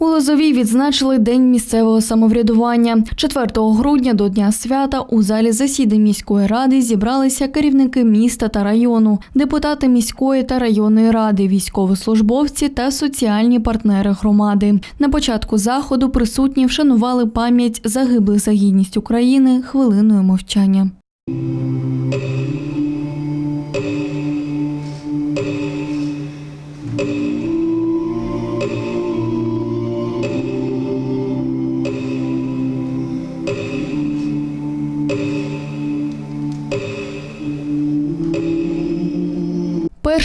У Лозовій відзначили День місцевого самоврядування. 4 грудня до Дня свята у залі засідань міської ради зібралися керівники міста та району, депутати міської та районної ради, військовослужбовці та соціальні партнери громади. На початку заходу присутні вшанували пам'ять загиблих за гідність України хвилиною мовчання.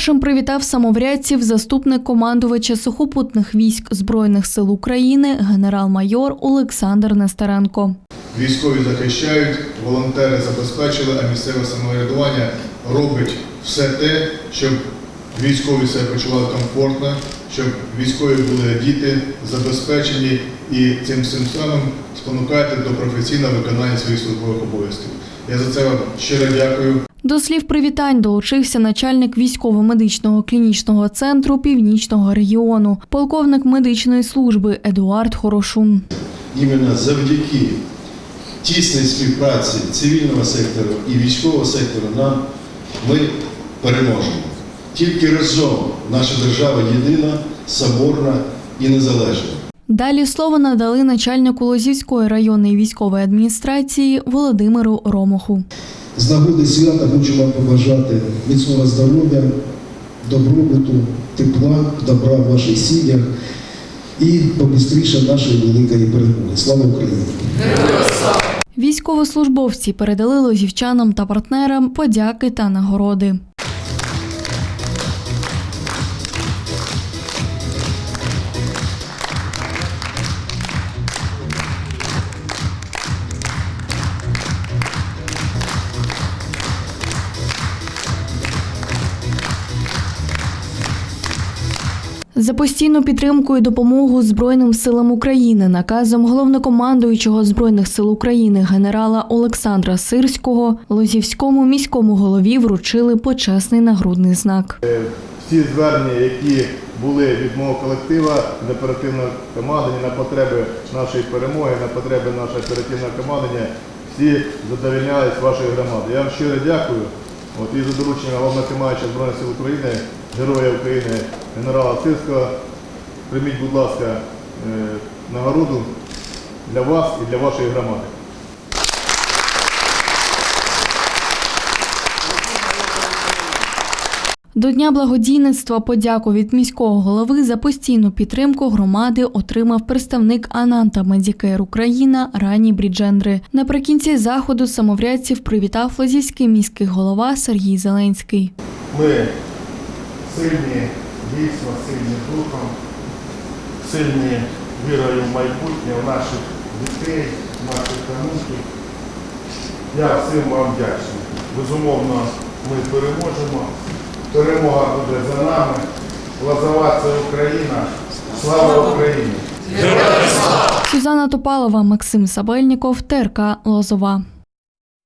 Першим привітав самоврядців заступник командувача сухопутних військ Збройних сил України генерал-майор Олександр Нестеренко. Військові захищають, волонтери забезпечили, а місцеве самоврядування робить все те, щоб військові себе почували комфортно, щоб військові були діти забезпечені і цим всім самим спонукаєте до професійного виконання своїх службових обов'язків. Я за це вам щиро дякую. До слів привітань долучився начальник військово-медичного клінічного центру Північного регіону, полковник медичної служби Едуард Хорошун. іменно завдяки тісній співпраці цивільного сектору і військового сектору нам ми переможемо. Тільки разом наша держава єдина, соборна і незалежна. Далі слово надали начальнику Лозівської районної військової адміністрації Володимиру Ромоху. З нагоди свята хочу вам побажати міцного здоров'я, добробуту, тепла, добра в ваших сім'ях і побістріше нашої великої перемоги. Слава Україні! Військовослужбовці передали лозівчанам та партнерам подяки та нагороди. За постійну підтримку і допомогу Збройним силам України наказом головнокомандуючого Збройних сил України генерала Олександра Сирського Лозівському міському голові вручили почесний нагрудний знак. Всі звернення, які були від мого колектива, оперативного командування на потреби нашої перемоги, на потреби нашого оперативного командування, всі задовільнялись вашої громади. Я вам щиро дякую. От, і за дорученням головнокомандуючого Збройних сил України, Героя України, генерала Сирського, прийміть, будь ласка, е, нагороду для вас і для вашої громади. До Дня благодійництва подяку від міського голови за постійну підтримку громади отримав представник Ананта Медікейр Україна Рані Бріджендри. Наприкінці заходу самоврядців привітав Лозівський міський голова Сергій Зеленський. Ми сильні, дійсно сильні духом, сильні вірою в майбутнє, в наших дітей, в наших онуків. Я всім вам вдячний. Безумовно, ми переможемо. Перемога буде за нами. Лозова це Україна. Слава Україні! Сюзанна Топалова, Максим Сабельніков, ТРК Лозова.